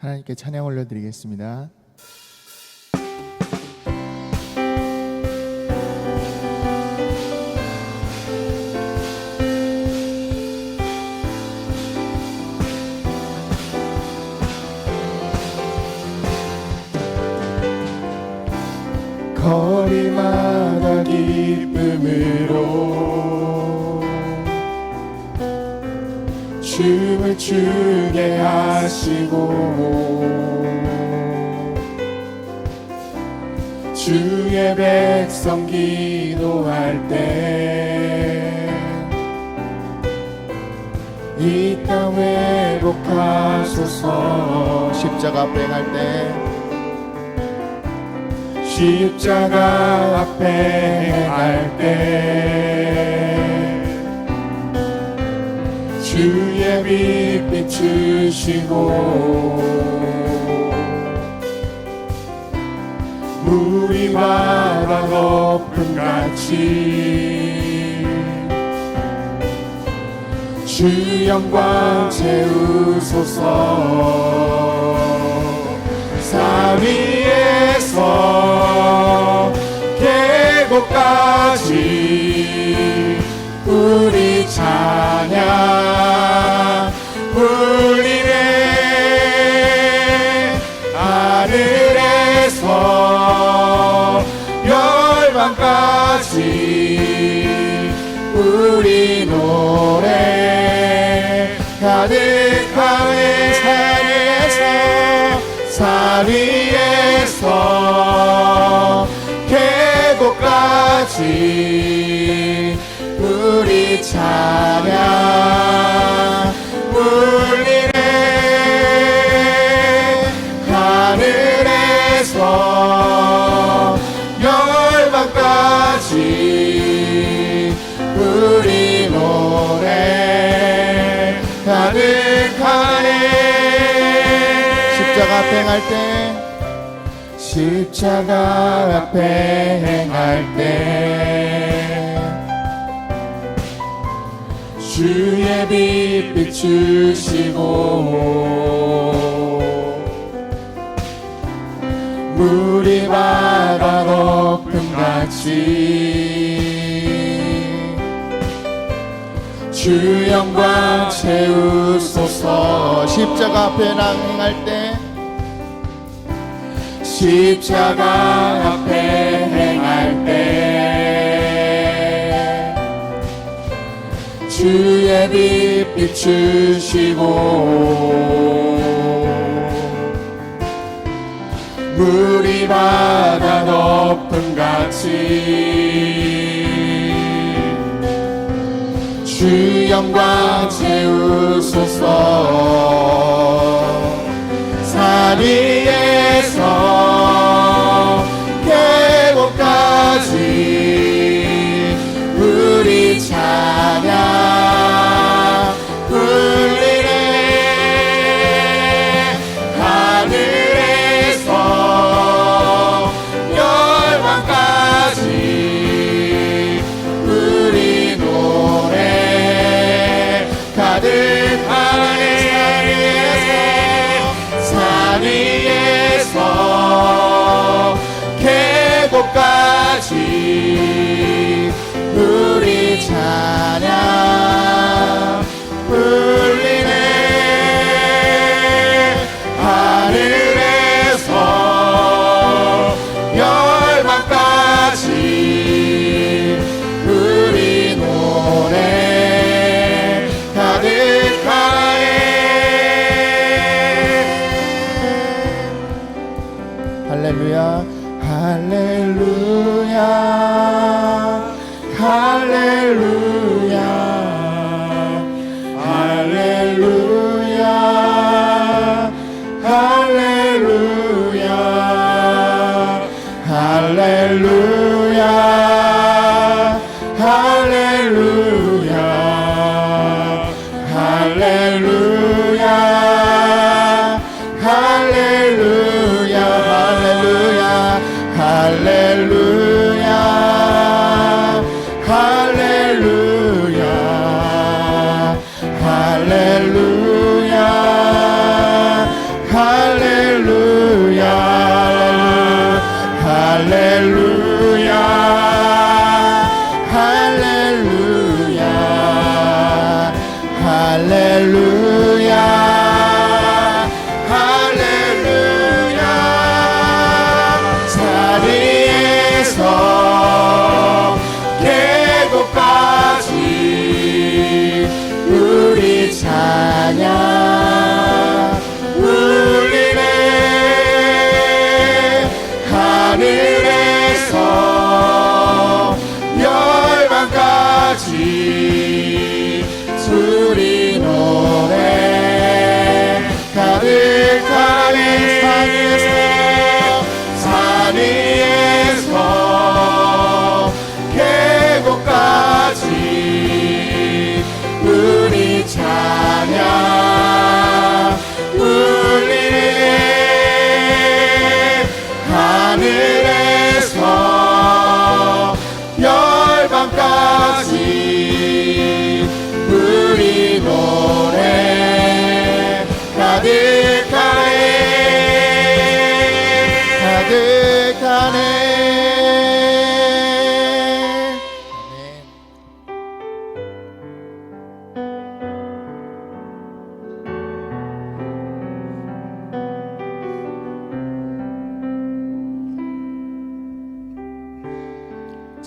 하나님께 찬양 올려드리겠습니다. 춤을 추게 하시고. 주의 백성 기도할 때 이 땅 회복하소서. 십자가 행할 때 십자가 앞에 행할 때 주의 빛 비추시고 물이 바다 거품 같이 주 영광 채우소서. 산 위에서 계곡까지 우리 찬양 울리네. 하늘에서 열방까지 우리 노래 가득하네 산에서 산 위에서 계곡까지 찬양 울리네 하늘에서 열방까지 우리 노래 가득하네. 십자가 앞에 행할 때 십자가 앞에 행할 때 주의 빛 비추시고 물이 바다 거품 같이 주 영광 채우소서. 십자가 앞에 행할 때 십자가 앞에 주의 빛 비추시고 물이 바다 높음 같이 주 영광 채우소서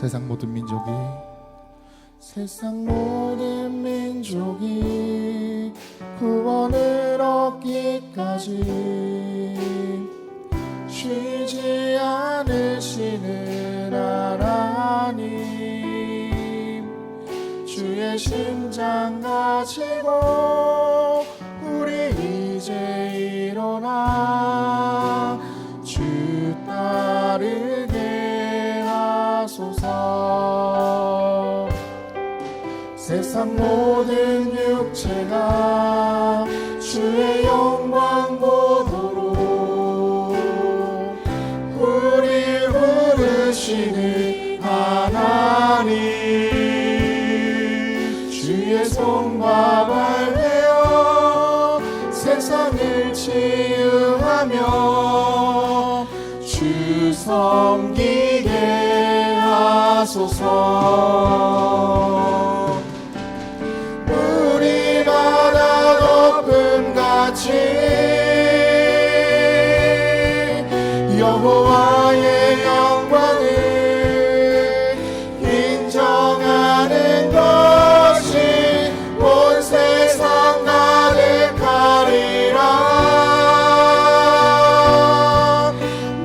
세상 모든 민족이 세상 모든 민족이 구원을 얻기까지 쉬지 않으시는 하나님. 주의 심장 가지고 세상 모든 육체가 주의 영광 보도록 우리 부르시는 하나님. 주의 손과 발되어 세상을 치유하며 주 섬기게 하소서 같이 여호와의 영광을 인정하는 것이 온 세상 가득하리라.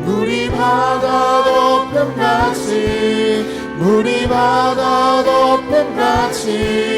물이 바다 높음 같이 물이 바다 높음 같이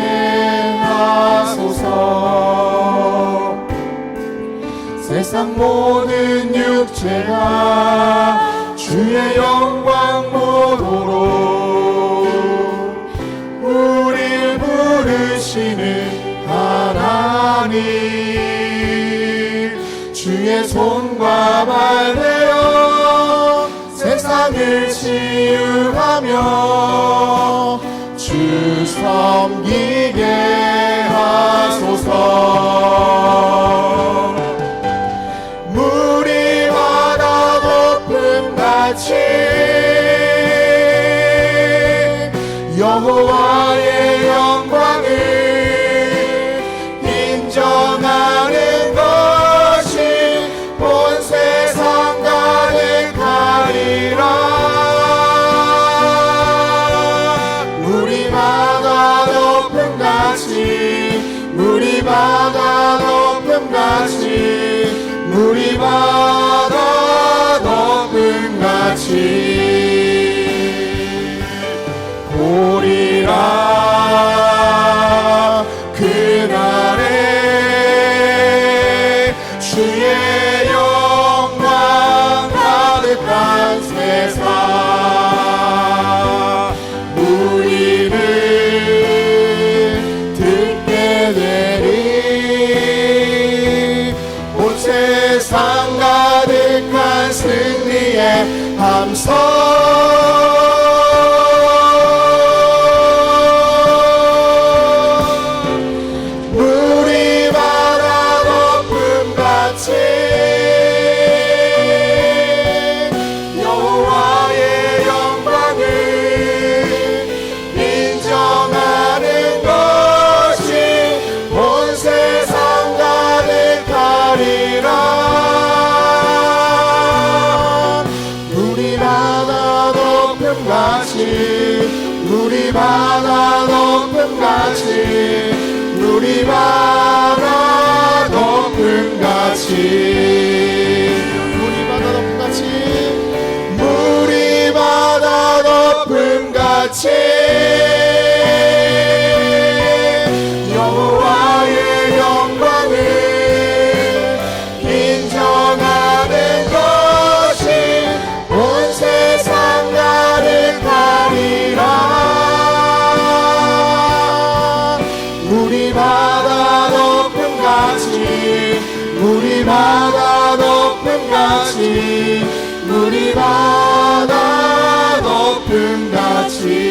세상 모든 육체가 주의 영광 보도록 우릴 부르시는 하나님. 주의 손과 발 되어 세상을 치유하며 함성 소금같이 여호와의 영광을 인정하는 것이 온 세상 나를 가리라. 우리 바다 높음같이 우리 바다 높음같이 우리 바다 see.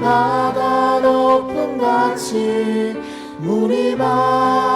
바다 높음 같이 물이 바다